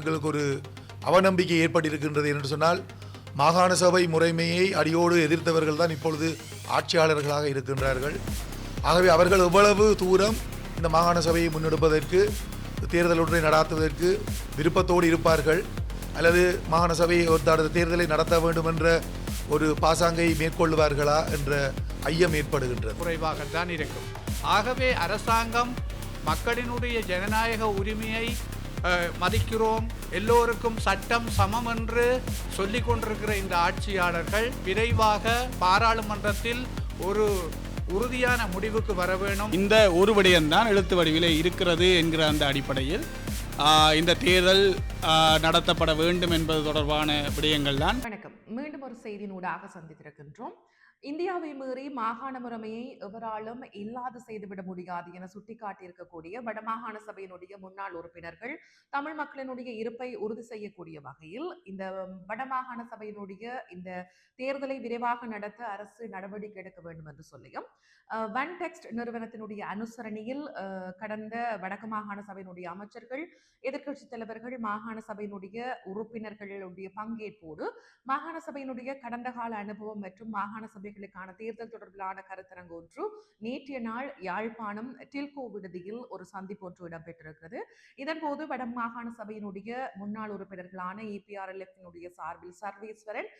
எங்களுக்கு ஒரு அவநம்பிக்கை ஏற்பட்டிருக்கின்றது என்று சொன்னால் மாகாண சபை முறைமையை அடியோடு எதிர்த்தவர்கள் தான் இப்பொழுது ஆட்சியாளர்களாக இருக்கின்றார்கள். ஆகவே அவர்கள் எவ்வளவு தூரம் இந்த மாகாண சபையை முன்னெடுப்பதற்கு தேர்தல் ஒன்றை நடாத்துவதற்கு விருப்பத்தோடு இருப்பார்கள் அல்லது மாகாண சபையை ஒரு தேர்தலை நடத்த வேண்டும் என்ற ஒரு பாசாங்கை மேற்கொள்வார்களா என்ற ஐயம் ஏற்படுகின்றது. குறைவாகத்தான் இருக்கும். ஆகவே அரசாங்கம் மக்களினுடைய ஜனநாயக உரிமையை மதிக்கிறோம். எல்லோருக்கும் சட்டம் சமம் என்று சொல்லிக் கொண்டிருக்கிற இந்த ஆட்சியாளர்கள் விரைவாக பாராளுமன்றத்தில் ஒரு உறுதியான முடிவுக்கு வர வேணும். இந்த ஒரு விடயம்தான் எழுத்து வடிவிலே இருக்கிறது என்கிற அந்த அடிப்படையில் ஆஹ், இந்த தேர்தல் ஆஹ், நடத்தப்பட வேண்டும் என்பது தொடர்பான விடயங்கள் தான் வணக்கம். மீண்டும் ஒரு செய்தியினூடாக சந்தித்திருக்கின்றோம். இந்தியாவை மீறி மாகாண முறைமையை எவராலும் இல்லாது செய்துவிட முடியாது என சுட்டிக்காட்டியிருக்கக்கூடிய வடமாகாண சபையினுடைய முன்னாள் உறுப்பினர்கள் தமிழ் மக்களினுடைய இருப்பை உறுதி செய்யக்கூடிய வகையில் இந்த வடமாகாண சபையினுடைய இந்த தேர்தலை விரைவாக நடத்த அரசு நடவடிக்கை எடுக்க வேண்டும் என்று சொல்லியும் ஒன் டெக்ஸ்ட் நிறுவனத்தினுடைய அனுசரணையில் கடந்த வடக்கு மாகாண சபையினுடைய அமைச்சர்கள் எதிர்க்கட்சி தலைவர்கள் மாகாண சபையினுடைய உறுப்பினர்களுடைய பங்கேற்போடு மாகாண சபையினுடைய கடந்த கால அனுபவம் மற்றும் மாகாண சபைகளுக்கான தேர்தல் தொடர்பிலான கருத்தரங்கு ஒன்று. நேற்றைய நாள் யாழ்ப்பாணம் டில்கோ விடுதியில் ஒரு சந்திப்பு ஒன்று இடம்பெற்றிருக்கிறது. இதன்போது வட மாகாண சபையினுடைய முன்னாள் உறுப்பினர்களான இபிஆர்எல்எஃபினுடைய சார்பில் சர்வேஸ்வரன்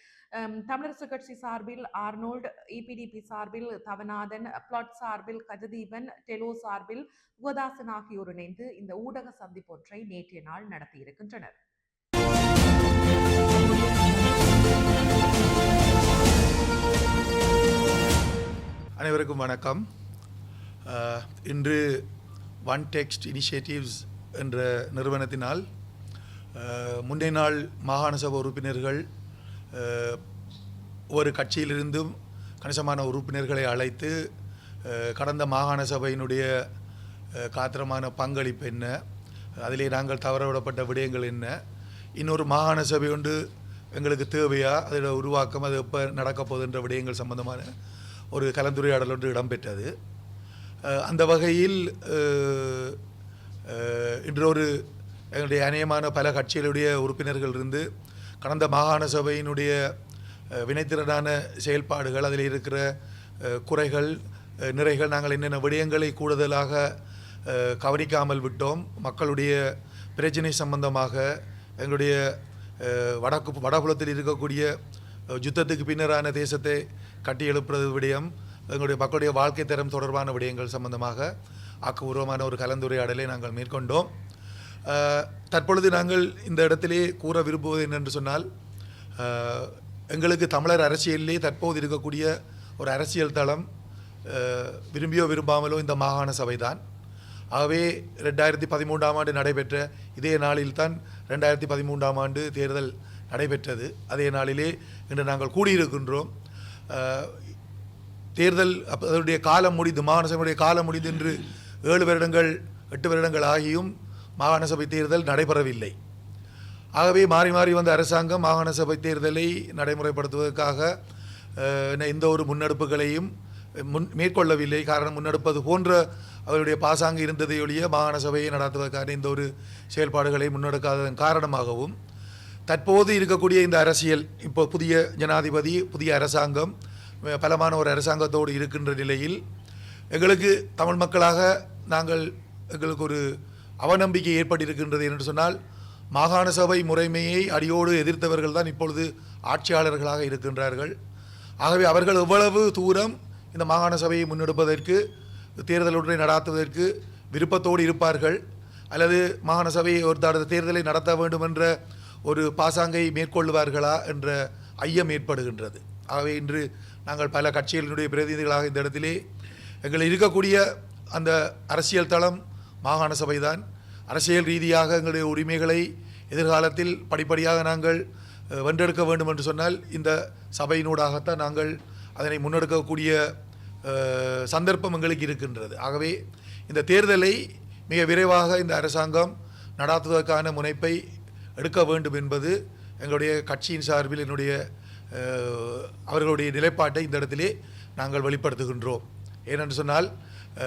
தமிழரசு கட்சி சார்பில் ஆர்னோல்டு இபிடிபி சார்பில் தவநாதன் பிளாட் சார்பில் கஜதீபன் டெலோ சார்பில் குகதாசன் ஆகியோர் இணைந்து இந்த ஊடக சந்திப்பொன்றை நேற்றைய நாள் நடத்தியிருக்கின்றனர். அனைவருக்கும் வணக்கம். இன்று ஒன் டெக்ஸ்ட் இனிஷியேட்டிவ்ஸ் என்ற நிறுவனத்தினால் முன்னே முந்தைய நாள் மாகாண சபை உறுப்பினர்கள் ஒரு கட்சியிலிருந்தும் கணிசமான உறுப்பினர்களை அழைத்து கடந்த மாகாண சபையினுடைய காத்திரமான பங்களிப்பு என்ன அதிலே நாங்கள் தவறவிடப்பட்ட விடயங்கள் என்ன இன்னொரு மாகாண சபை ஒன்று எங்களுக்கு தேவையா அதோட உருவாக்கம் அது எப்போ நடக்கப்போகுதுன்ற விடயங்கள் சம்பந்தமான ஒரு கலந்துரையாடல் ஒன்று இடம்பெற்றது. அந்த வகையில் இன்று ஒரு எங்களுடைய அநேகமான பல கட்சிகளுடைய உறுப்பினர்கள் இருந்து கடந்த மாகாண சபையினுடைய வினைத்திறனான செயல்பாடுகள் அதில் இருக்கிற குறைகள் நிறைகள் நாங்கள் என்னென்ன விடயங்களை கூடுதலாக கவனிக்காமல் விட்டோம். மக்களுடைய பிரச்சனை சம்பந்தமாக எங்களுடைய வடக்கு வடபுலத்தில் இருக்கக்கூடிய யுத்தத்துக்கு பின்னரான தேசத்தை கட்டி எழுப்புறது விடயம் எங்களுடைய மக்களுடைய வாழ்க்கை தரம் தொடர்பான விடயங்கள் சம்பந்தமாக ஆக்கபூர்வமான ஒரு கலந்துரையாடலை நாங்கள் மேற்கொண்டோம். தற்பொழுது நாங்கள் இந்த இடத்திலே கூற விரும்புவது என்னென்று சொன்னால் எங்களுக்கு தமிழர் அரசியலிலே தற்போது இருக்கக்கூடிய ஒரு அரசியல் தளம் விரும்பியோ விரும்பாமலோ இந்த மாகாண சபை தான் ஆகவே ரெண்டாயிரத்தி பதிமூன்றாம் ஆண்டு நடைபெற்ற இதே நாளில்தான் ரெண்டாயிரத்தி பதிமூன்றாம் ஆண்டு தேர்தல் நடைபெற்றது. அதே நாளிலே இன்று நாங்கள் கூடியிருக்கின்றோம். தேர்தல் அதனுடைய காலம் முடிந்து மாகாண சபையுடைய காலம் முடிந்து என்று ஏழு வருடங்கள் எட்டு வருடங்கள் ஆகியும் மாகாண சபை தேர்தல் நடைபெறவில்லை. ஆகவே மாறி மாறி வந்த அரசாங்கம் மாகாண சபை தேர்தலை நடைமுறைப்படுத்துவதற்காக எந்த ஒரு முன்னெடுப்புகளையும் முன் மேற்கொள்ளவில்லை. காரணம் முன்னெடுப்பது போன்ற அவருடைய பாசாங்கு இருந்ததை ஒழிய மாகாண சபையை நடத்துவதற்கான இந்த ஒரு செயல்பாடுகளை முன்னெடுக்காததன் காரணமாகவும் தற்போது இருக்கக்கூடிய இந்த அரசியல் இப்போ புதிய ஜனாதிபதி புதிய அரசாங்கம் பலமான ஒரு அரசாங்கத்தோடு இருக்கின்ற நிலையில் எங்களுக்கு தமிழ் மக்களாக நாங்கள் எங்களுக்கு ஒரு அவநம்பிக்கை ஏற்பட்டிருக்கின்றது என்று சொன்னால் மாகாண சபை முறைமையை அடியோடு எதிர்த்தவர்கள் தான் இப்பொழுது ஆட்சியாளர்களாக இருக்கின்றார்கள். ஆகவே அவர்கள் எவ்வளவு தூரம் இந்த மாகாண சபையை முன்னெடுப்பதற்கு தேர்தல் நடாத்துவதற்கு விருப்பத்தோடு இருப்பார்கள் அல்லது மாகாண சபையை ஒரு தேர்தலை நடத்த வேண்டும் என்ற ஒரு பாசாங்கை மேற்கொள்வார்களா என்ற ஐயம் ஏற்படுகின்றது. ஆகவே இன்று நாங்கள் பல கட்சிகளினுடைய பிரதிநிதிகளாக இந்த இடத்திலே எங்கள் இருக்கக்கூடிய அந்த அரசியல் தளம் மாகாண சபைதான். அரசியல் ரீதியாக எங்களுடைய உரிமைகளை எதிர்காலத்தில் படிப்படியாக நாங்கள் வென்றெடுக்க வேண்டும் என்று சொன்னால் இந்த சபையினூடாகத்தான் நாங்கள் அதனை முன்னெடுக்கக்கூடிய சந்தர்ப்பம் எங்களுக்கு இருக்கின்றது. ஆகவே இந்த தேர்தலை மிக விரைவாக இந்த அரசாங்கம் நடாத்துவதற்கான முனைப்பை எடுக்க வேண்டும் என்பது எங்களுடைய கட்சியின் சார்பில் என்னுடைய அவர்களுடைய நிலைப்பாட்டை இந்த இடத்திலே நாங்கள் வெளிப்படுத்துகின்றோம். ஏனென்று சொன்னால்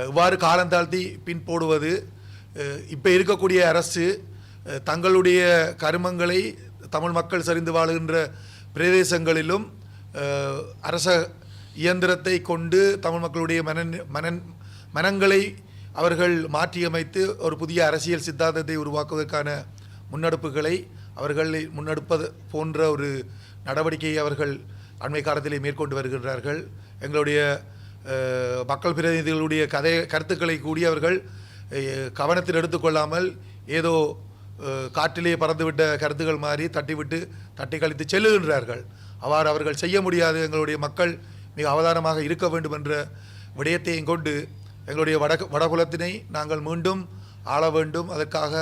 இவ்வாறு காலந்தாழ்த்தி பின் போடுவது இப்போ இருக்கக்கூடிய அரசு தங்களுடைய கருமங்களை தமிழ் மக்கள் சரிந்து வாழுகின்ற பிரதேசங்களிலும் அரச இயந்திரத்தை கொண்டு தமிழ் மக்களுடைய மனன் மனன் மனங்களை அவர்கள் மாற்றியமைத்து ஒரு புதிய அரசியல் சித்தாந்தத்தை உருவாக்குவதற்கான முன்னெடுப்புகளை அவர்கள் முன்னெடுப்பது போன்ற ஒரு நடவடிக்கையை அவர்கள் அண்மை காலத்திலே மேற்கொண்டு வருகின்றார்கள். எங்களுடைய மக்கள் பிரதிநிதிகளுடைய கதை கருத்துக்களை கூடி அவர்கள் கவனத்தில் எடுத்துக்கொள்ளாமல் ஏதோ அஹ், காற்றிலே பறந்துவிட்ட கருத்துக்கள் மாதிரி தட்டிவிட்டு தட்டி கழித்து செல்லுகின்றார்கள். அவ்வாறு அவர்கள் செய்ய முடியாது. எங்களுடைய மக்கள் மிக அவதானமாக இருக்க வேண்டும் என்ற விடயத்தையும் கொண்டு எங்களுடைய வட வடகுலத்தினை நாங்கள் மீண்டும் ஆள வேண்டும். அதற்காக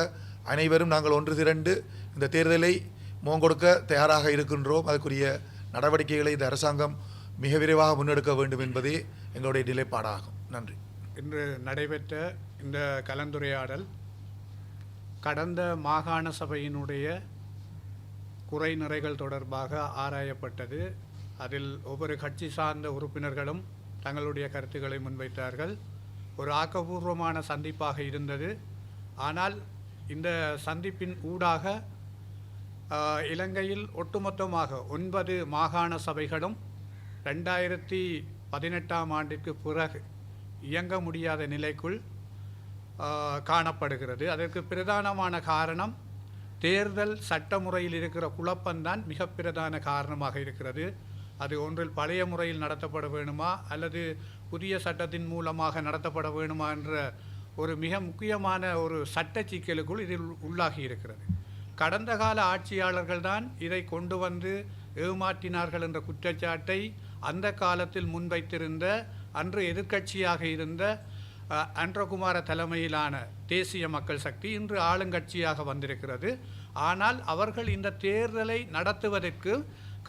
அனைவரும் நாங்கள் ஒன்று திரண்டு இந்த தேர்தலை முகங்கொடுக்க தயாராக இருக்கின்றோம். அதற்குரிய நடவடிக்கைகளை இந்த அரசாங்கம் மிக விரைவாக முன்னெடுக்க வேண்டும் என்பதே எங்களுடைய நிலைப்பாடாகும். நன்றி. இன்று நடைபெற்ற இந்த கலந்துரையாடல் கடந்த மாகாண சபையினுடைய குறை நிறைகள் தொடர்பாக ஆராயப்பட்டது. அதில் ஒவ்வொரு கட்சி சார்ந்த உறுப்பினர்களும் தங்களுடைய கருத்துக்களை முன்வைத்தார்கள். ஒரு ஆக்கப்பூர்வமான சந்திப்பாக இருந்தது. ஆனால் இந்த சந்திப்பின் ஊடாக இலங்கையில் ஒட்டுமொத்தமாக ஒன்பது மாகாண சபைகளும் ரெண்டாயிரத்தி பதினெட்டாம் ஆண்டிற்கு பிறகு இயங்க முடியாத நிலைக்குள் காணப்படுகிறது. அதற்கு பிரதானமான காரணம் தேர்தல் சட்டமுறையில் இருக்கிற குழப்பம்தான் மிக பிரதான காரணமாக இருக்கிறது. அது ஒன்றில் பழைய முறையில் நடத்தப்பட வேணுமா அல்லது புதிய சட்டத்தின் மூலமாக நடத்தப்பட வேணுமா என்ற ஒரு மிக முக்கியமான ஒரு சட்ட சிக்கலுக்குள் இதில் உள்ளாகி இருக்கிறது. கடந்த கால ஆட்சியாளர்கள் தான் இதை கொண்டு வந்து ஏமாற்றினார்கள் என்ற குற்றச்சாட்டை அந்த காலத்தில் முன்வைத்திருந்த அன்று எதிர்க்கட்சியாக இருந்த அன்றகுமார தலைமையிலான தேசிய மக்கள் சக்தி இன்று ஆளுங்கட்சியாக வந்திருக்கிறது. ஆனால் அவர்கள் இந்த தேர்தலை நடத்துவதற்கு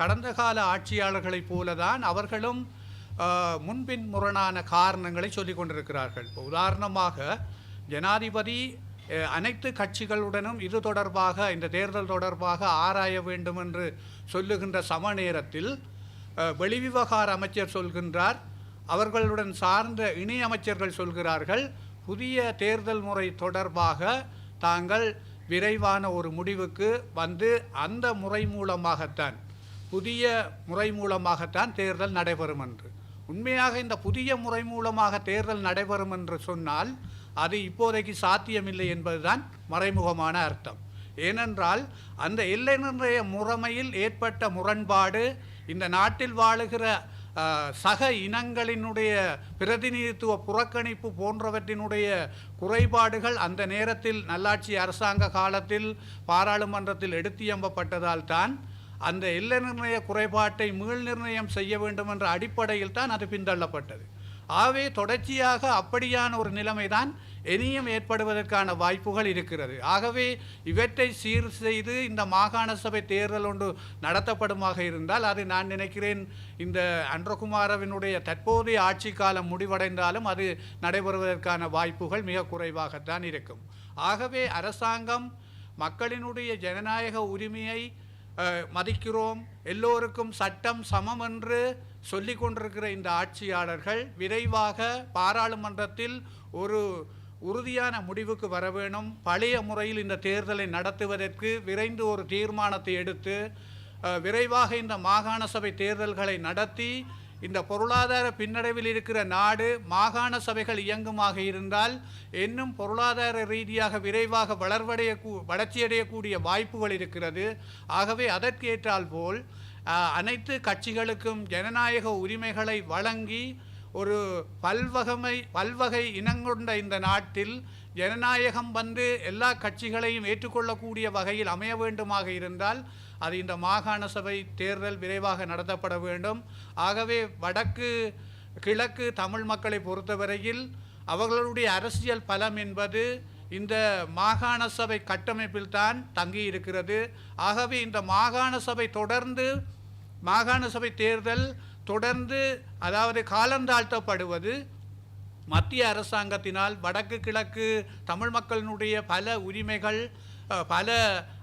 கடந்த கால ஆட்சியாளர்களைப் போலதான் அவர்களும் முன்பின் முரணான காரணங்களை சொல்லிக் கொண்டிருக்கிறார்கள். இப்போ உதாரணமாக ஜனாதிபதி அனைத்து கட்சிகளுடனும் இது தொடர்பாக இந்த தேர்தல் தொடர்பாக ஆராய வேண்டும் என்று சொல்லுகின்ற சம நேரத்தில் வெளிவிவகார அமைச்சர் சொல்கின்றார். அவர்களுடன் சார்ந்த இணை அமைச்சர்கள் சொல்கிறார்கள் புதிய தேர்தல் முறை தொடர்பாக தாங்கள் விரைவான ஒரு முடிவுக்கு வந்து அந்த முறை மூலமாகத்தான் புதிய முறை மூலமாகத்தான் தேர்தல் நடைபெறும் என்று. உண்மையாக இந்த புதிய முறை மூலமாக தேர்தல் நடைபெறும் என்று சொன்னால் அது இப்போதைக்கு சாத்தியமில்லை என்பதுதான் மறைமுகமான அர்த்தம். ஏனென்றால் அந்த எல்லை நிர்ணய முறைமையில் ஏற்பட்ட முரண்பாடு இந்த நாட்டில் வாழுகிற சக இனங்களினுடைய பிரதிநிதித்துவ புறக்கணிப்பு போன்றவற்றினுடைய குறைபாடுகள் அந்த நேரத்தில் நல்லாட்சி அரசாங்க காலத்தில் பாராளுமன்றத்தில் எடுத்தியம்பப்பட்டதால் தான் அந்த எல்லை நிர்ணய குறைபாட்டை மீள் நிர்ணயம் செய்ய வேண்டும் என்ற அடிப்படையில் தான் அது பின்தள்ளப்பட்டது. ஆகவே தொடர்ச்சியாக அப்படியான ஒரு நிலைமைதான் இனியும் ஏற்படுவதற்கான வாய்ப்புகள் இருக்கிறது. ஆகவே இவற்றை சீர் செய்து இந்த மாகாண சபை தேர்தல் ஒன்று நடத்தப்படுமாக இருந்தால் அது நான் நினைக்கிறேன் இந்த அன்றகுமாரவினுடைய தற்போதைய ஆட்சி காலம் முடிவடைந்தாலும் அது நடைபெறுவதற்கான வாய்ப்புகள் மிக குறைவாகத்தான் இருக்கும். ஆகவே அரசாங்கம் மக்களினுடைய ஜனநாயக உரிமையை மதிக்கிறோம். எல்லோருக்கும் சட்டம் சமம் என்று சொல்லி கொண்டிருக்கிற இந்த ஆட்சியாளர்கள் விரைவாக பாராளுமன்றத்தில் ஒரு உறுதியான முடிவுக்கு வர வேணும். பழைய முறையில் இந்த தேர்தலை நடத்துவதற்கு விரைந்து ஒரு தீர்மானத்தை எடுத்து விரைவாக இந்த மாகாண சபை தேர்தல்களை நடத்தி இந்த பொருளாதார பின்னடைவில் இருக்கிற நாடு மாகாண சபைகள் இயங்குமாக இருந்தால் இன்னும் பொருளாதார ரீதியாக விரைவாக வளர்வடைய வளர்ச்சியடையக்கூடிய வாய்ப்புகள் இருக்கிறது. ஆகவே அதற்கேற்றால் போல் அனைத்து கட்சிகளுக்கும் ஜனநாயக உரிமைகளை வழங்கி ஒரு பல்வகமை பல்வகை இனங்கொண்ட இந்த நாட்டில் ஜனநாயகம் வந்து எல்லா கட்சிகளையும் ஏற்றுக்கொள்ளக்கூடிய வகையில் அமைய வேண்டுமாக இருந்தால் அது இந்த மாகாண சபை தேர்தல் விரைவாக நடத்தப்பட வேண்டும். ஆகவே வடக்கு கிழக்கு தமிழ் மக்களை பொறுத்தவரையில் அவர்களுடைய அரசியல் பலம் என்பது இந்த மாகாண சபை கட்டமைப்பில் தான் தங்கி இருக்கிறது ஆகவே இந்த மாகாண சபை தொடர்ந்து மாகாண சபை தேர்தல் தொடர்ந்து அதாவது காலந்தாழ்த்தப்படுவது மத்திய அரசாங்கத்தினால் வடக்கு கிழக்கு தமிழ் மக்களினுடைய பல உரிமைகள் பல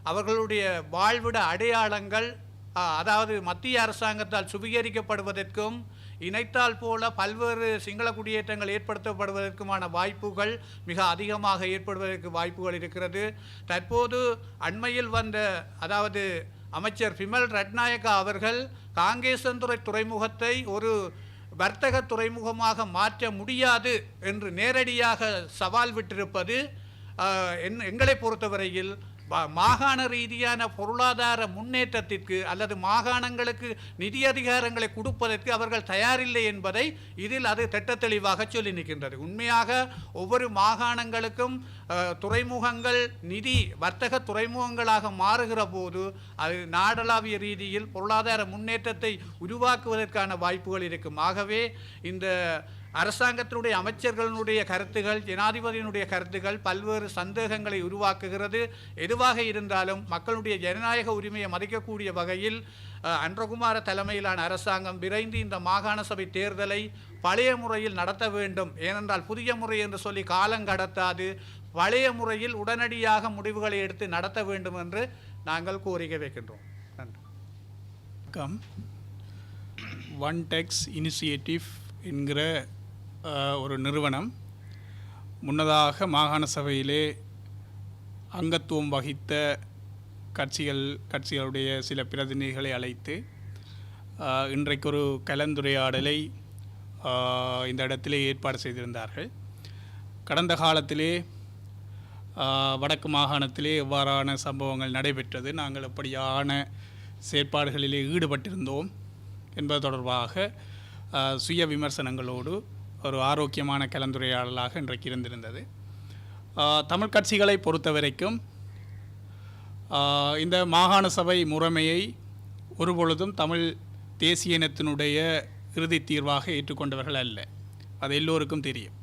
அவர்களுடைய வாழ்விட அடையாளங்கள் அதாவது மத்திய அரசாங்கத்தால் சுவீகரிக்கப்படுவதற்கும் இணைத்தால் போல பல்வேறு சிங்கள குடியேற்றங்கள் ஏற்படுத்தப்படுவதற்குமான வாய்ப்புகள் மிக அதிகமாக ஏற்படுவதற்கு வாய்ப்புகள் இருக்கிறது. தற்போது அண்மையில் வந்த அதாவது அமைச்சர் பிமல் ரட்நாயக்கா அவர்கள் காங்கேசன்துறை துறைமுகத்தை ஒரு வர்த்தக துறைமுகமாக மாற்ற முடியாது என்று நேரடியாக சவால் விட்டிருப்பது என் எங்களை பொறுத்தவரையில் மாகாண ரீதியான பொருளாதார முன்னேற்றத்திற்கு அல்லது மாகாணங்களுக்கு நிதி அதிகாரங்களை கொடுப்பதற்கு அவர்கள் தயாரில்லை என்பதை இதில் அது திட்டத் தெளிவாக சொல்லி நிற்கின்றது. உண்மையாக ஒவ்வொரு மாகாணங்களுக்கும் துறைமுகங்கள் நிதி வர்த்தக துறைமுகங்களாக மாறுகிற போது அது நாடளாவிய ரீதியில் பொருளாதார முன்னேற்றத்தை உருவாக்குவதற்கான வாய்ப்புகள் இருக்கும். ஆகவே இந்த அரசாங்கத்தினுடைய அமைச்சர்களினுடைய கருத்துகள் ஜனாதிபதியினுடைய கருத்துகள் பல்வேறு சந்தேகங்களை உருவாக்குகிறது. எதுவாக இருந்தாலும் மக்களுடைய ஜனநாயக உரிமையை மதிக்கக்கூடிய வகையில் அன்றகுமார தலைமையிலான அரசாங்கம் விரைந்து இந்த மாகாண சபை தேர்தலை பழைய முறையில் நடத்த வேண்டும். ஏனென்றால் புதிய முறை என்று சொல்லி காலம் கடத்தாது. பழைய முறையில் உடனடியாக முடிவுகளை எடுத்து நடத்த வேண்டும் என்று நாங்கள் கோரிக்கை வைக்கின்றோம். நன்றி. வணக்கம். ஒன் டெக்ஸ் இனிஷியேட்டிவ் என்கிற ஒரு நிறுவனம். முன்னதாக மாகாண சபையிலே அங்கத்துவம் வகித்த கட்சிகள் கட்சிகளுடைய சில பிரதிநிதிகளை அழைத்து இன்றைக்கு ஒரு கலந்துரையாடலை இந்த இடத்திலே ஏற்பாடு செய்திருந்தார்கள். கடந்த காலத்திலே வடக்கு மாகாணத்திலே எவ்வாறான சம்பவங்கள் நடைபெற்றது நாங்கள் எப்படியான செயற்பாடுகளிலே ஈடுபட்டிருந்தோம் என்பது தொடர்பாக சுய விமர்சனங்களோடு ஒரு ஆரோக்கியமான கலந்துரையாடலாக இன்றைக்கு இருந்திருந்தது. தமிழ் கட்சிகளை பொறுத்த வரைக்கும் இந்த மாகாண சபை முறைமையை ஒருபொழுதும் தமிழ் தேசிய இனத்தினுடைய இறுதி தீர்வாக ஏற்றுக்கொண்டவர்கள் அல்ல. அது எல்லோருக்கும் தெரியும்.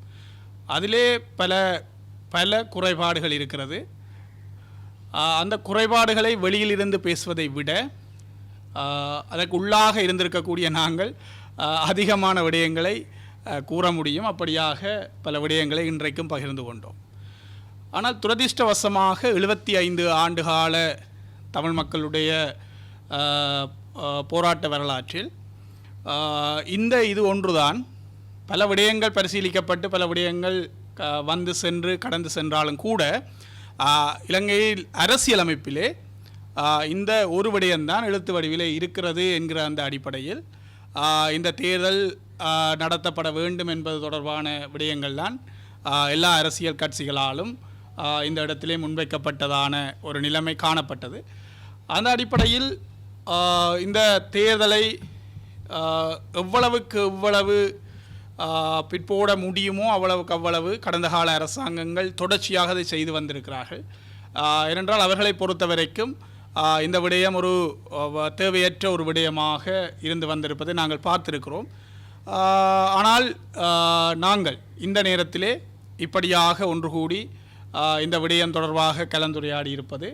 அதிலே பல பல குறைபாடுகள் இருக்கிறது. அந்த குறைபாடுகளை வெளியிலிருந்து பேசுவதை விட அதற்கு உள்ளாக இருந்திருக்கக்கூடிய நாங்கள் அதிகமான விடயங்களை கூற முடியும். அப்படியாக பல விடயங்களை இன்றைக்கும் பகிர்ந்து கொண்டோம். ஆனால் துரதிர்ஷ்டவசமாக எழுபத்தி ஐந்து ஆண்டுகால தமிழ் மக்களுடைய போராட்ட வரலாற்றில் இந்த இது ஒன்றுதான். பல விடயங்கள் பரிசீலிக்கப்பட்டு பல விடயங்கள் வந்து சென்று கடந்து சென்றாலும் கூட இலங்கையில் அரசியலமைப்பிலே இந்த ஒரு விடயம்தான் எழுத்து வடிவிலே இருக்கிறது என்கிற அந்த அடிப்படையில் இந்த தேர்தல் நடத்தப்பட வேண்டும் என்பது தொடர்பான விடயங்கள் தான் எல்லா அரசியல் கட்சிகளாலும் இந்த இடத்திலே முன்வைக்கப்பட்டதான ஒரு நிலைமை காணப்பட்டது. அந்த அடிப்படையில் இந்த தேர்தலை எவ்வளவுக்கு எவ்வளவு பிற்போட முடியுமோ அவ்வளவுக்கு அவ்வளவு கடந்த கால அரசாங்கங்கள் தொடர்ச்சியாக அதை செய்து வந்திருக்கிறார்கள். ஏனென்றால் அவர்களை பொறுத்த வரைக்கும் இந்த விடயம் ஒரு தேவையற்ற ஒரு விடயமாக இருந்து வந்திருப்பதை நாங்கள் பார்த்திருக்கிறோம். ஆனால் நாங்கள் இந்த நேரத்திலே இப்படியாக ஒன்று கூடி இந்த விடயம் தொடர்பாக கலந்துரையாடி இருப்பது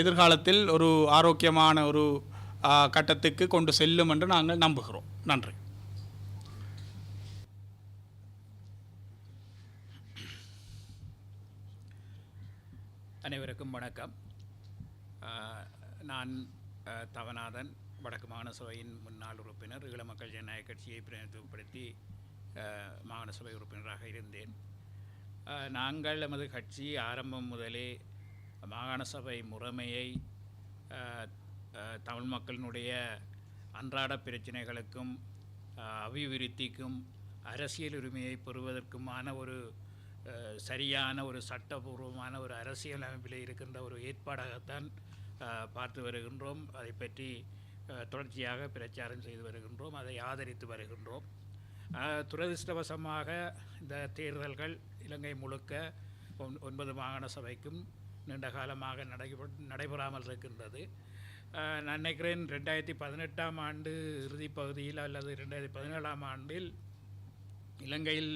எதிர்காலத்தில் ஒரு ஆரோக்கியமான ஒரு கட்டத்துக்கு கொண்டு செல்லும் என்று நாங்கள் நம்புகிறோம். நன்றி. அனைவருக்கும் வணக்கம். நான் தவநாதன் வடக்கு மாகாண சபையின் முன்னாள் உறுப்பினர் ஈழ மக்கள் ஜனநாயக கட்சியை பிரதிநிதித்துவப்படுத்தி ஆஹ், மாகாண சபை உறுப்பினராக இருந்தேன். நாங்கள் எமது கட்சி ஆரம்பம் முதலே மாகாண சபை முறைமையை தமிழ் மக்களினுடைய அன்றாட பிரச்சனைகளுக்கும் அபிவிருத்திக்கும் அரசியல் உரிமையை பெறுவதற்குமான ஒரு சரியான ஒரு சட்டபூர்வமான ஒரு அரசியல் அமைப்பில் இருக்கின்ற ஒரு ஏற்பாடாகத்தான் பார்த்து வருகின்றோம். அதை பற்றி தொடர்ச்சியாக பிரச்சாரம் செய்து வருகின்றோம் அதை ஆதரித்து வருகின்றோம். துரதிருஷ்டவசமாக துரதிர்ஷ்டவசமாக இந்த தேர்தல்கள் இலங்கை முழுக்க ஒன்- ஒன்பது மாகாண சபைக்கும் நீண்ட காலமாக நடைபெ நடைபெறாமல் இருக்கின்றது. நான் நினைக்கிறேன் ரெண்டாயிரத்தி பதினெட்டாம் ஆண்டு இறுதி பகுதியில் அல்லது ரெண்டாயிரத்தி பதினேழாம் ஆண்டில் இலங்கையில்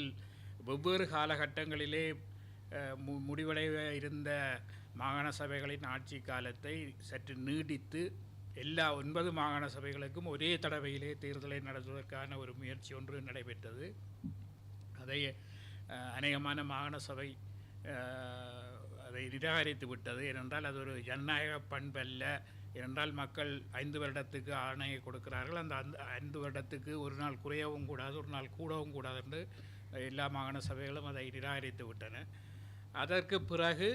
வெவ்வேறு காலகட்டங்களிலே மு முடிவடைய இருந்த மாகாண சபைகளின் ஆட்சி காலத்தை சற்று நீடித்து எல்லா ஒன்பது மாகாண சபைகளுக்கும் ஒரே தடவையிலே தேர்தலை நடத்துவதற்கான ஒரு முயற்சி ஒன்று நடைபெற்றது. அதை அநேகமான மாகாண சபை அதை நிராகரித்து விட்டது. ஏனென்றால் அது ஒரு ஜனநாயக பண்பல்ல. ஏனென்றால் மக்கள் ஐந்து வருடத்துக்கு ஆணையை கொடுக்கிறார்கள். அந்த அந்த ஐந்து வருடத்துக்கு ஒரு நாள் குறையவும் கூடாது ஒரு நாள் கூடவும் கூடாது என்று எல்லா மாகாண சபைகளும் அதை நிராகரித்து விட்டன. அதற்கு பிறகு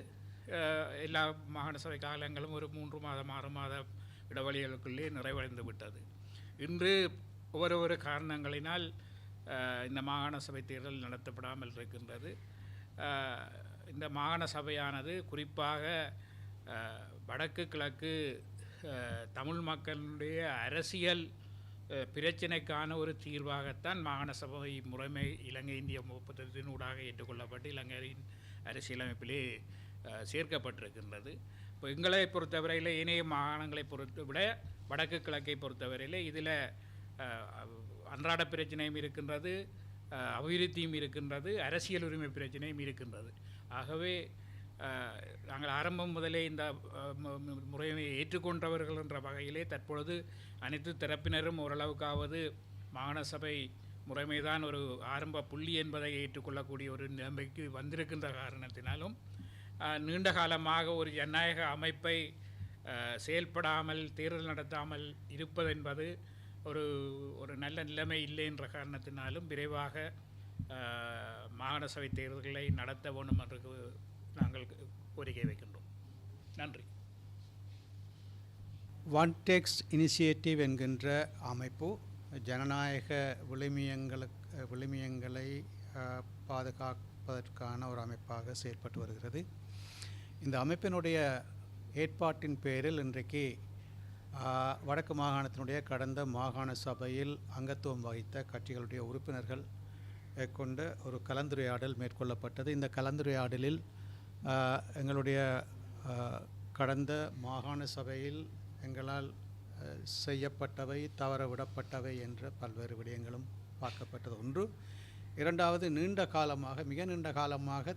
எல்லா மாகாண சபை காலங்களும் ஒரு மூன்று மாதம் ஆறு மாதம் இடைவெளிகளுக்குள்ளே நிறைவடைந்து விட்டது. இன்று ஒவ்வொரு ஒரு காரணங்களினால் இந்த மாகாண சபை தேர்தல் நடத்தப்படாமல் இருக்கின்றது. இந்த மாகாண சபையானது குறிப்பாக வடக்கு கிழக்கு தமிழ் மக்களுடைய அரசியல் பிரச்சினைக்கான ஒரு தீர்வாகத்தான் மாகாண சபை முறைமை இலங்கை இந்திய ஒப்பந்தத்தினூடாக ஏற்றுக்கொள்ளப்பட்டு இலங்கையின் அரசியலமைப்பிலே சேர்க்கப்பட்டிருக்கின்றது. இப்போ எங்களை பொறுத்தவரையில் இணைய மாகாணங்களை பொறுத்த விட வடக்கு கிழக்கை பொறுத்தவரையில் இதில் அன்றாட பிரச்சனையும் இருக்கின்றது அபிவிருத்தியும் இருக்கின்றது அரசியல் உரிமை பிரச்சனையும் இருக்கின்றது. ஆகவே நாங்கள் ஆரம்பம் முதலே இந்த முறையை ஏற்றுக்கொண்டவர்கள் என்ற வகையிலே தற்பொழுது அனைத்து தரப்பினரும் ஓரளவுக்காவது மாகாண சபை முறைமைதான் ஒரு ஆரம்ப புள்ளி என்பதை ஏற்றுக்கொள்ளக்கூடிய ஒரு நிலைமைக்கு வந்திருக்கின்ற காரணத்தினாலும் நீண்ட காலமாக ஒரு ஜனநாயக அமைப்பை செயல்படாமல் தேர்தல் நடத்தாமல் இருப்பதென்பது ஒரு ஒரு நல்ல நிலைமை இல்லை என்ற காரணத்தினாலும் விரைவாக மாகாண சபை தேர்தல்களை நடத்த வேண்டும் என்று நாங்கள் கோரிக்கை வைக்கின்றோம். நன்றி. ஒன் டெக்ஸ்ட் இனிஷியேட்டிவ் என்கின்ற அமைப்பு ஜனநாயக விழுமியங்களுக்கு விழுமியங்களை பாதுகாப்பதற்கான ஒரு அமைப்பாக செயல்பட்டு வருகிறது. இந்த அமைப்பினுடைய ஏற்பாட்டின் பேரில் இன்றைக்கு வடக்கு மாகாணத்தினுடைய கடந்த மாகாண சபையில் அங்கத்துவம் வகித்த கட்சிகளுடைய உறுப்பினர்கள் அஹ், கொண்ட ஒரு கலந்துரையாடல் மேற்கொள்ளப்பட்டது. இந்த கலந்துரையாடலில் எங்களுடைய கடந்த மாகாண சபையில் எங்களால் செய்யப்பட்டவை தவறவிடப்பட்டவை என்ற பல்வேறு விடயங்களும் பார்க்கப்பட்டது. ஒன்று இரண்டாவது நீண்ட காலமாக மிக நீண்ட காலமாக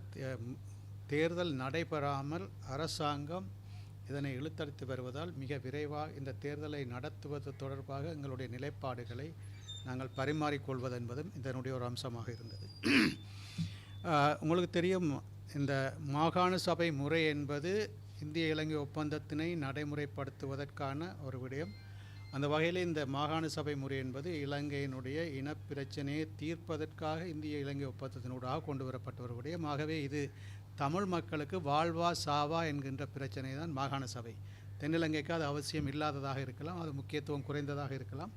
தேர்தல் நடைபெறாமல் அரசாங்கம் இதனை இழுத்தடித்து வருவதால் மிக விரைவாக இந்த தேர்தலை நடத்துவது தொடர்பாக எங்களுடைய நிலைப்பாடுகளை நாங்கள் பரிமாறிக்கொள்வது என்பதும் இதனுடைய ஒரு அம்சமாக இருந்தது. உங்களுக்கு தெரியும் இந்த மாகாண சபை முறை என்பது இந்திய இலங்கை ஒப்பந்தத்தினை நடைமுறைப்படுத்துவதற்கான ஒரு விடயம். அந்த வகையில் இந்த மாகாண சபை முறை என்பது இலங்கையினுடைய இனப்பிரச்சனையை தீர்ப்பதற்காக இந்திய இலங்கை ஒப்பந்தத்தினூடாக கொண்டு வரப்பட்ட ஒரு ஆகவே இது தமிழ் மக்களுக்கு வாழ்வா சாவா என்கின்ற பிரச்சனை தான் மாகாண சபை. தென்னிலங்கைக்கு அது அவசியம் இல்லாததாக இருக்கலாம் அது முக்கியத்துவம் குறைந்ததாக இருக்கலாம்.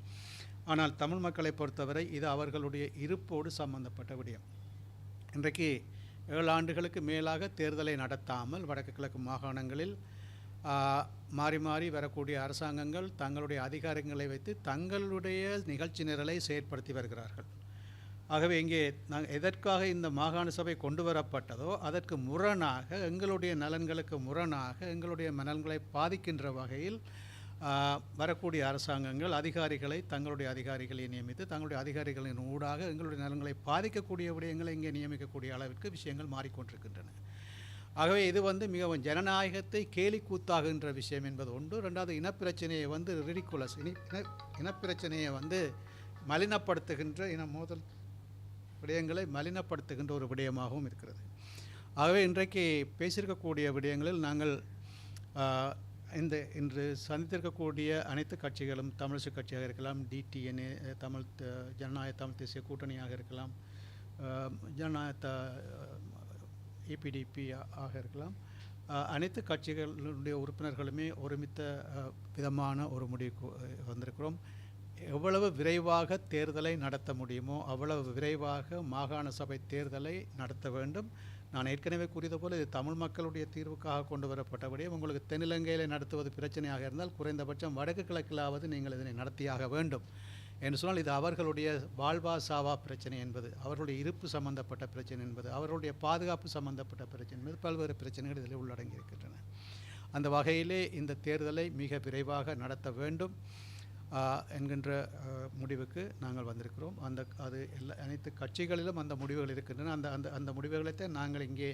ஆனால் தமிழ் மக்களை பொறுத்தவரை இது அவர்களுடைய இருப்போடு சம்பந்தப்பட்ட விடயம். இன்றைக்கு ஏழு ஆண்டுகளுக்கு மேலாக தேர்தலை நடத்தாமல் வடக்கு கிழக்கு மாகாணங்களில் மாறி மாறி வரக்கூடிய அரசாங்கங்கள் தங்களுடைய அதிகாரங்களை வைத்து தங்களுடைய நிகழ்ச்சி நிரலை செயற்படுத்தி வருகிறார்கள். ஆகவே இங்கே நாங்கள் எதற்காக இந்த மாகாண சபை கொண்டு வரப்பட்டதோ அதற்கு முரணாக எங்களுடைய நலன்களுக்கு முரணாக எங்களுடைய நலன்களை பாதிக்கின்ற வகையில் வரக்கூடிய அரசாங்கங்கள் அதிகாரிகளை தங்களுடைய அதிகாரிகளை நியமித்து தங்களுடைய அதிகாரிகளின் ஊடாக எங்களுடைய நலன்களை பாதிக்கக்கூடிய விடயங்களை இங்கே நியமிக்கக்கூடிய அளவிற்கு விஷயங்கள் மாறிக்கொண்டிருக்கின்றன. ஆகவே இது வந்து மிகவும் ஜனநாயகத்தை கேலி கூத்தாகுகின்ற விஷயம் என்பது ஒன்று. ரெண்டாவது இனப்பிரச்சனையை வந்து ரிடிகுலஸ் இனி இன இனப்பிரச்சனையை வந்து மலினப்படுத்துகின்ற இன மோதல் விடயங்களை மலினப்படுத்துகின்ற ஒரு விடயமாகவும் இருக்கிறது. ஆகவே இன்றைக்கு பேசியிருக்கக்கூடிய விடயங்களில் நாங்கள் இந்த இன்று சந்தித்திருக்கக்கூடிய அனைத்து கட்சிகளும் தமிழிசை கட்சியாக இருக்கலாம் டிடிஎன்ஏ தமிழ் ஜனநாயக தமிழ் தேசிய கூட்டணியாக இருக்கலாம் ஜனநாயக இபிடிபி ஆக இருக்கலாம். அனைத்து கட்சிகளுடைய உறுப்பினர்களுமே ஒருமித்த விதமான ஒரு முடிவுக்கு வந்திருக்கிறோம். எவ்வளவு விரைவாக தேர்தலை நடத்த முடியுமோ அவ்வளவு விரைவாக மாகாண சபை தேர்தலை நடத்த வேண்டும். நான் ஏற்கனவே கூறியது போல் இது தமிழ் மக்களுடைய தீர்வுக்காக கொண்டு வரப்பட்டபடியே உங்களுக்கு தென்னிலங்கையில் நடத்துவது பிரச்சனையாக இருந்தால் குறைந்தபட்சம் வடக்கு கிழக்கிலாவது நீங்கள் இதனை நடத்தியாக வேண்டும். என்று சொன்னால் இது அவர்களுடைய வாழ்வா சாவா பிரச்சனை என்பது அவர்களுடைய இருப்பு சம்பந்தப்பட்ட பிரச்சனை என்பது அவர்களுடைய பாதுகாப்பு சம்பந்தப்பட்ட பிரச்சனை என்பது பல்வேறு பிரச்சனைகள் இதில் உள்ளடங்கியிருக்கின்றன. அந்த வகையிலே இந்த தேர்தலை மிக விரைவாக நடத்த வேண்டும். என்கின்ற முடிவுக்கு நாங்கள் வந்திருக்கிறோம். அந்த அது எல்லா அனைத்து கட்சிகளிலும் அந்த முடிவுகள் இருக்கின்றன. அந்த அந்த அந்த முடிவுகளைத்தான் நாங்கள் இங்கே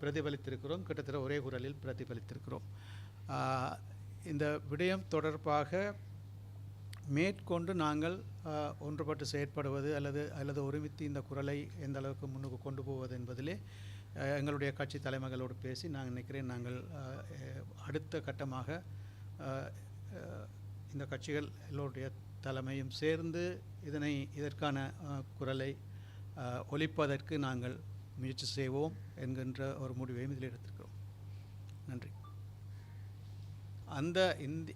பிரதிபலித்திருக்கிறோம். கிட்டத்தட்ட ஒரே குரலில் பிரதிபலித்திருக்கிறோம். இந்த விடயம் தொடர்பாக மேற்கொண்டு நாங்கள் ஒன்றுபட்டு செயற்படுவது அல்லது அல்லது ஒருமித்து இந்த குரலை எந்த அளவுக்கு முன்னுக்கு கொண்டு போவது என்பதிலே எங்களுடைய கட்சி தலைமைகளோடு பேசி நான் நினைக்கிறேன் நாங்கள் அடுத்த கட்டமாக இந்த கட்சிகள் எல்லோருடைய தலைமையும் சேர்ந்து இதனை இதற்கான குரலை ஒழிப்பதற்கு நாங்கள் முயற்சி செய்வோம் என்கின்ற ஒரு முடிவையும் இதில் எடுத்திருக்கிறோம். நன்றி. அந்த இந்த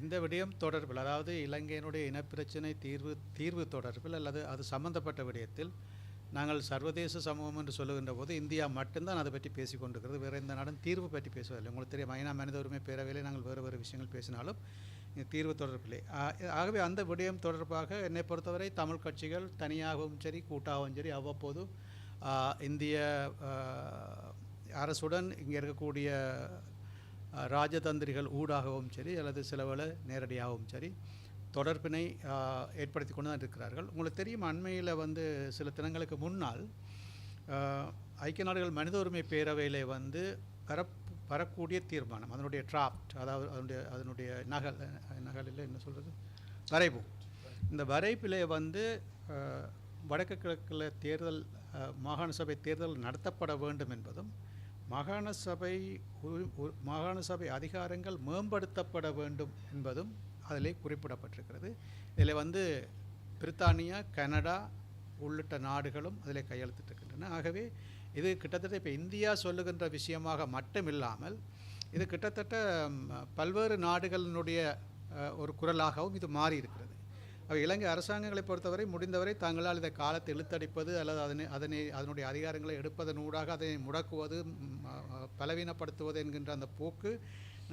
இந்த விடயம் தொடர்பில் அதாவது இலங்கையினுடைய இனப்பிரச்சினை தீர்வு தீர்வு தொடர்பில் அல்லது அது சம்பந்தப்பட்ட விடயத்தில் நாங்கள் சர்வதேச சமூகம் என்று சொல்லுகின்ற போது இந்தியா மட்டும்தான் அதை பற்றி பேசி கொண்டிருக்கிறது. வேறு எந்த நாடும் தீர்வு பற்றி பேசுவதில்லை. உங்களுக்கு தெரியும் ஐநா மனித உரிமை பேரவையிலே நாங்கள் வேறு வேறு விஷயங்கள் பேசினாலும் தீர்வு தொடர்பில்லை ஆகவே அந்த விடயம் தொடர்பாக என்னை பொறுத்தவரை தமிழ் கட்சிகள் தனியாகவும் சரி கூட்டாகவும் சரி அவ்வப்போது இந்திய அரசுடன் இங்கே இருக்கக்கூடிய ராஜதந்திரிகள் ஊடாகவும் சரி அல்லது சிலவேளை நேரடியாகவும் சரி தொடர்பினை ஏற்படுத்தி கொண்டு தான் இருக்கிறார்கள். உங்களுக்கு தெரியும் அண்மையில் வந்து சில தினங்களுக்கு முன்னால் ஐக்கிய நாடுகள் மனித உரிமை பேரவையிலே வந்து வரப் வரக்கூடிய தீர்மானம் அதனுடைய டிராஃப்ட் அதாவது அதனுடைய அதனுடைய நகல் நகல் நகலில் என்ன சொல்கிறது வரைவு. இந்த வரைப்பிலே வந்து வடக்கு கிழக்கில் தேர்தல் மாகாண சபை தேர்தல் நடத்தப்பட வேண்டும் என்பதும் மாகாண சபை உ- மாகாண சபை அதிகாரங்கள் மேம்படுத்தப்பட வேண்டும் என்பதும் அதிலே குறிப்பிடப்பட்டிருக்கிறது. இதில் வந்து பிரித்தானியா கனடா உள்ளிட்ட நாடுகளும் அதில் கையெழுத்திட்டிருக்கின்றன. ஆகவே இது கிட்டத்தட்ட இப்போ இந்தியா சொல்லுகின்ற விஷயமாக மட்டுமில்லாமல் இது கிட்டத்தட்ட பல்வேறு நாடுகளினுடைய ஒரு குரலாகவும் இது மாறி இருக்கிறது அவை இலங்கை அரசாங்கங்களை பொறுத்தவரை முடிந்தவரை தங்களால் இதை காலத்தை இழுத்தடிப்பது அல்லது அதனை அதனை அதனுடைய அதிகாரங்களை எடுப்பதன் ஊடாக அதை முடக்குவது பலவீனப்படுத்துவது என்கின்ற அந்த போக்கு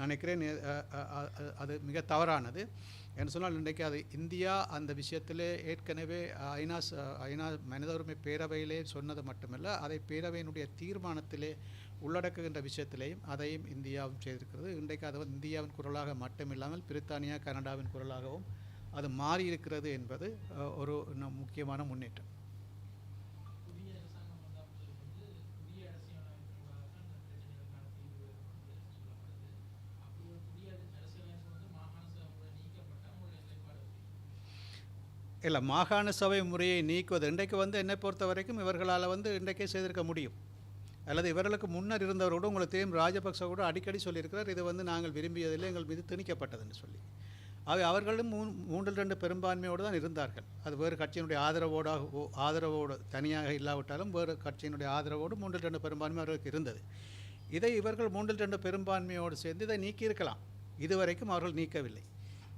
நினைக்கிறேன் அது மிக தவறானது. என்று சொன்னால் இன்றைக்கு அது இந்தியா அந்த விஷயத்திலே ஏற்கனவே ஐநா ஐநா மனித உரிமை பேரவையிலே சொன்னது மட்டுமல்ல அதை பேரவையினுடைய தீர்மானத்திலே உள்ளடக்குகின்ற விஷயத்திலேயும் அதையும் இந்தியாவும் செய்திருக்கிறது. இன்றைக்கு அது வந்து இந்தியாவின் குரலாக மட்டுமில்லாமல் பிரித்தானியா கனடாவின் குரலாகவும் அது மாறி இருக்கிறது என்பது ஒரு முக்கியமான முன்னேற்றம். இல்லை மாகாண சபை முறையை நீக்குவது. இன்றைக்கு வந்து என்னை பொறுத்த வரைக்கும் இவர்களால் வந்து இன்றைக்கே செய்திருக்க முடியும். அல்லது இவர்களுக்கு முன்னர் இருந்தவரோடு உங்களுக்கு தெரியும் ராஜபக்ச கூட அடிக்கடி சொல்லியிருக்கிறார் இது வந்து நாங்கள் விரும்பியதில்லை எங்கள் மீது திணிக்கப்பட்டதுன்னு சொல்லி. அவை அவர்களும் மூ மூன்றில் ரெண்டு பெரும்பான்மையோடு தான் இருந்தார்கள். அது வேறு கட்சியினுடைய ஆதரவோட ஆதரவோடு தனியாக இல்லாவிட்டாலும் வேறு கட்சியினுடைய ஆதரவோடு மூன்றில் ரெண்டு பெரும்பான்மை அவர்களுக்கு இருந்தது. இதை இவர்கள் மூன்றில் ரெண்டு பெரும்பான்மையோடு சேர்ந்து இதை நீக்கியிருக்கலாம். இதுவரைக்கும் அவர்கள் நீக்கவில்லை.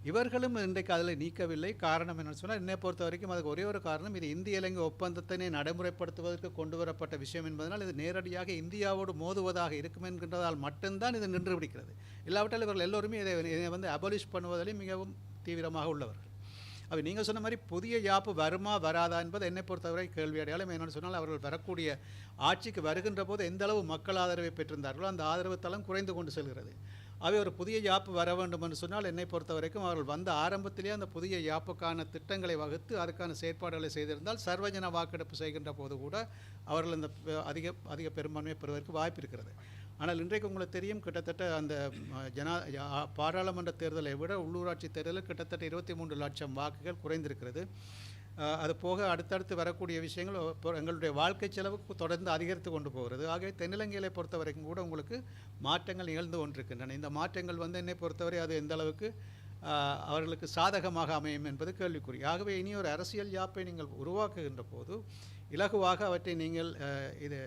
இவர்களும் இன்றைக்கு அதில் நீக்கவில்லை. காரணம் என்னென்னு சொன்னால் என்னை பொறுத்த வரைக்கும் அதுக்கு ஒரே ஒரு காரணம் இது இந்திய இலங்கை ஒப்பந்தத்தினை நடைமுறைப்படுத்துவதற்கு கொண்டு வரப்பட்ட விஷயம் என்பதனால் இது நேரடியாக இந்தியாவோடு மோதுவதாக இருக்கும் என்கின்றதால் மட்டும்தான் இது நின்று பிடிக்கிறது. இல்லாவிட்டால் இவர்கள் எல்லோருமே இதை இதை வந்து அபலிஷ் பண்ணுவதிலே மிகவும் தீவிரமாக உள்ளவர்கள். அப்போ நீங்கள் சொன்ன மாதிரி புதிய யாப்பு வருமா வராதா என்பது என்னை பொறுத்தவரை கேள்வி அடையாளம். என்னென்னு சொன்னால் அவர்கள் வரக்கூடிய ஆட்சிக்கு வருகின்ற போது எந்த அளவு மக்கள் ஆதரவை பெற்றிருந்தார்களோ அந்த ஆதரவு தளம் குறைந்து கொண்டு செல்கிறது. அவை ஒரு புதிய யாப்பு வர வேண்டும் என்று சொன்னால் என்னை பொறுத்த வரைக்கும் அவர்கள் வந்த ஆரம்பத்திலே அந்த புதிய யாப்புக்கான திட்டங்களை வகுத்து அதுக்கான செயற்பாடுகளை செய்திருந்தால் சர்வஜன வாக்கெடுப்பு செய்கின்ற போது கூட அவர்கள் அந்த அதிக அதிக பெரும்பான்மையை பெறுவதற்கு வாய்ப்பு இருக்கிறது. ஆனால் இன்றைக்கு உங்களுக்கு தெரியும் கிட்டத்தட்ட அந்த ஜனா யா- பாராளுமன்ற தேர்தலை விட உள்ளூராட்சி தேர்தலில் கிட்டத்தட்ட இருபத்தி மூன்று லட்சம் வாக்குகள் குறைந்திருக்கிறது. அது போக அடுத்தடுத்து வரக்கூடிய விஷயங்கள் இப்போ எங்களுடைய வாழ்க்கை செலவுக்கு தொடர்ந்து அதிகரித்து கொண்டு போகிறது. ஆகவே தென்னிலங்கையை பொறுத்த வரைக்கும் கூட உங்களுக்கு மாற்றங்கள் நிகழ்ந்து கொண்டிருக்கின்றன. இந்த மாற்றங்கள் வந்து என்னை பொறுத்தவரை அது எந்த அளவுக்கு அவர்களுக்கு சாதகமாக அமையும் என்பது கேள்விக்குறி. ஆகவே இனி ஒரு அரசியல் யாப்பை நீங்கள் உருவாக்குகின்ற போது இலகுவாக அவற்றை நீங்கள் இது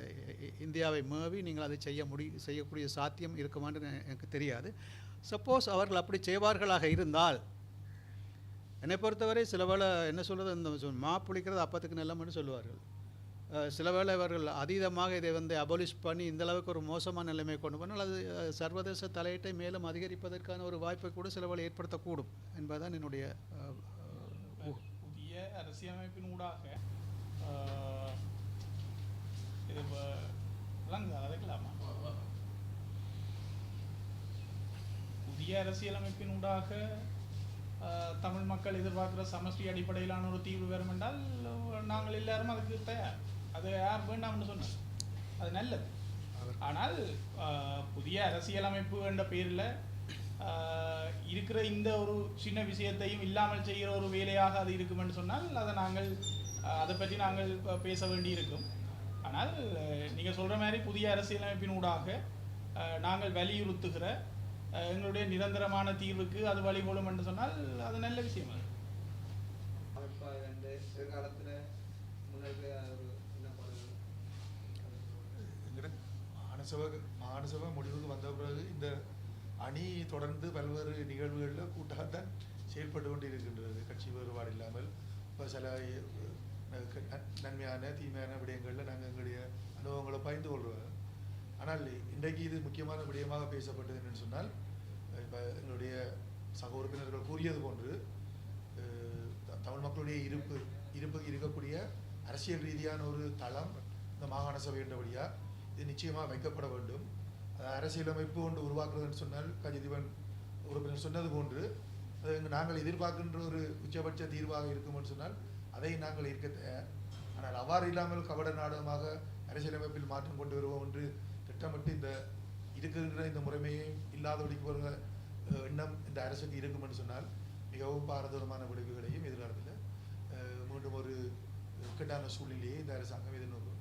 இந்தியாவை மேவி நீங்கள் அதை செய்ய முடி செய்யக்கூடிய சாத்தியம் இருக்குமான்னு எனக்கு தெரியாது. சப்போஸ் அவர்கள் அப்படி செய்வார்களாக இருந்தால் என்னை பொறுத்தவரை சில வேளை என்ன சொல்கிறது இந்த சொல் மா அப்பத்துக்கு நிலம்னு சொல்லுவார்கள். சில வேளை அவர்கள் அதீதமாக இதை வந்து அபோலிஷ் பண்ணி இந்த அளவுக்கு ஒரு மோசமான நிலைமை கொண்டு போனால் அது சர்வதேச தலையீட்டை மேலும் அதிகரிப்பதற்கான ஒரு வாய்ப்பை கூட சில வேளை ஏற்படுத்தக்கூடும் என்பதுதான் என்னுடைய புதிய அரசியலமைப்பின் ஊடாக இது புதிய அரசியலமைப்பின் ஊடாக தமிழ் மக்கள் எதிர்பார்க்குற சமஷ்டி அடிப்படையிலான ஒரு தீர்வு வரும் என்றால் நாங்கள் எல்லாரும் அதுக்கு தயார். அது யார் வேண்டாம்னு சொன்னார். அது நல்லது. ஆனால் புதிய அரசியலமைப்பு என்ற பேரில் இருக்கிற இந்த ஒரு சின்ன விஷயத்தையும் இல்லாமல் செய்கிற ஒரு வேலையாக அது இருக்குமென்று சொன்னால் அதை நாங்கள் அதை பற்றி நாங்கள் பேச வேண்டியிருக்கும். ஆனால் நீங்கள் சொல்கிற மாதிரி புதிய அரசியலமைப்பின் ஊடாக நாங்கள் வலியுறுத்துகிற எங்களுடைய நிரந்தரமான தீர்வுக்கு அது வழிகோலும் என்று சொன்னால் அது நல்ல விஷயம்? அது மானசபை மானசபை முடிவுக்கு வந்த பிறகு இந்த அணி தொடர்ந்து பல்வேறு நிகழ்வுகளில் கூட்டாகத்தான் செயல்பட்டு கொண்டு இருக்கின்றது கட்சி வேறுபாடு இல்லாமல் இப்போ சில நன்மையான தீமையான விடயங்களில் நாங்கள் எங்களுடைய அனுபவங்களை பகிர்ந்து கொள்வோம் ஆனால் இன்றைக்கு இது முக்கியமான விடயமாக பேசப்பட்டது என்னென்னு சொன்னால் இப்போ எங்களுடைய சக உறுப்பினர்கள் கூறியது போன்று த- தமிழ் மக்களுடைய இருப்பு இருப்பு இருக்கக்கூடிய அரசியல் ரீதியான ஒரு தளம் இந்த மாகாண சபை என்றபடியாக இது நிச்சயமாக வைக்கப்பட வேண்டும். அரசியலமைப்பு ஒன்று உருவாக்குறதுன்னு சொன்னால் கஜதிபன் உறுப்பினர் சொன்னது போன்று அது நாங்கள் எதிர்பார்க்கின்ற ஒரு உச்சபட்ச தீர்வாக இருக்கும்னு சொன்னால் அதை நாங்கள் இருக்க ஆனால் அவ்வாறு இல்லாமல் கபட நாடகமாக அரசியலமைப்பில் மாற்றம் கொண்டு வருவோம் என்று திட்டமிட்டு இந்த இருக்கின்ற இந்த முறைமையை இல்லாதபடிக்கு ஒரு எண்ணம் இந்த அரசுக்கு இருக்கும் என்று சொன்னால் மிகவும் பாரதூரமான விளைவுகளையும் எதிர்காலத்தில் மீண்டும் ஒரு இக்கட்டான சூழ்நிலையை இந்த அரசாங்கம் எதிர்நோக்கும்.